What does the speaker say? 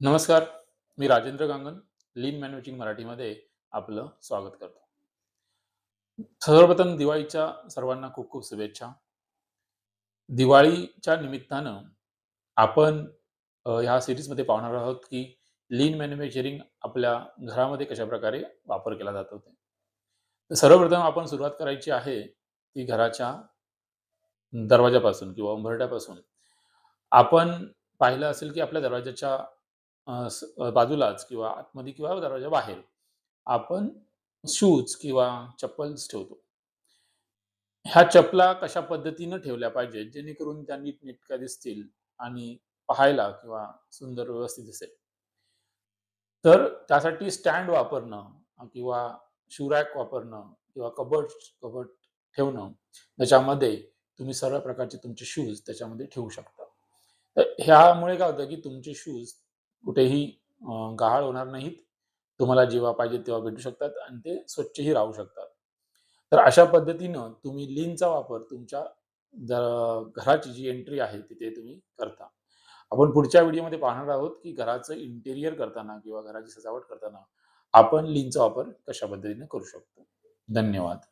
नमस्कार, मी राजेंद्र गांगण, लीन मॅनेजिंग मराठीमध्ये आपलं स्वागत करतो. सर्वप्रथम दिवाळीच्या सर्वांना खूप खूप शुभेच्छा. दिवाळीच्या निमित्तानं आपण ह्या सिरीजमध्ये पाहणार आहोत, की लीन मॅन्युफॅक्चरिंग आपल्या घरामध्ये कशाप्रकारे वापर केला जातो ते. सर्वप्रथम आपण सुरुवात करायची आहे, ती घराच्या दरवाजापासून किंवा उंबरट्यापासून आपण पाहिलं असेल, की आपल्या दरवाजाच्या अ, स बाजूलाच किंवा आतमध्ये किंवा दरवाजा बाहेर आपण शूज किंवा चप्पल्स ठेवतो. ह्या चपला कशा पद्धतीनं ठेवल्या पाहिजेत, जेणेकरून त्या नीटनेटक्या दिसतील आणि पाहायला किंवा सुंदर व्यवस्थित दिसेल. तर त्यासाठी स्टँड वापरणं किंवा शू रॅक वापरणं किंवा कबर्ड्स कबर्ड ठेवणं, त्याच्यामध्ये तुम्ही सर्व प्रकारचे तुमचे शूज त्याच्यामध्ये ठेवू शकता. तर ह्यामुळे काय होतं, की तुमचे शूज कुठेही गहाळ होणार नाहीत. तुम्हाला जेव्हा पाहिजे तेव्हा भेटू शकतात आणि ते स्वच्छही राहू शकतात. तर अशा पद्धतीनं तुम्ही लीनचा वापर तुमच्या घराची जी एंट्री आहे तिथे तुम्ही करता. आपण पुढच्या व्हिडिओमध्ये पाहणार आहोत, की घराचं इंटेरियर करताना किंवा घराची सजावट करताना आपण लीनचा वापर कशा पद्धतीने करू शकतो. धन्यवाद.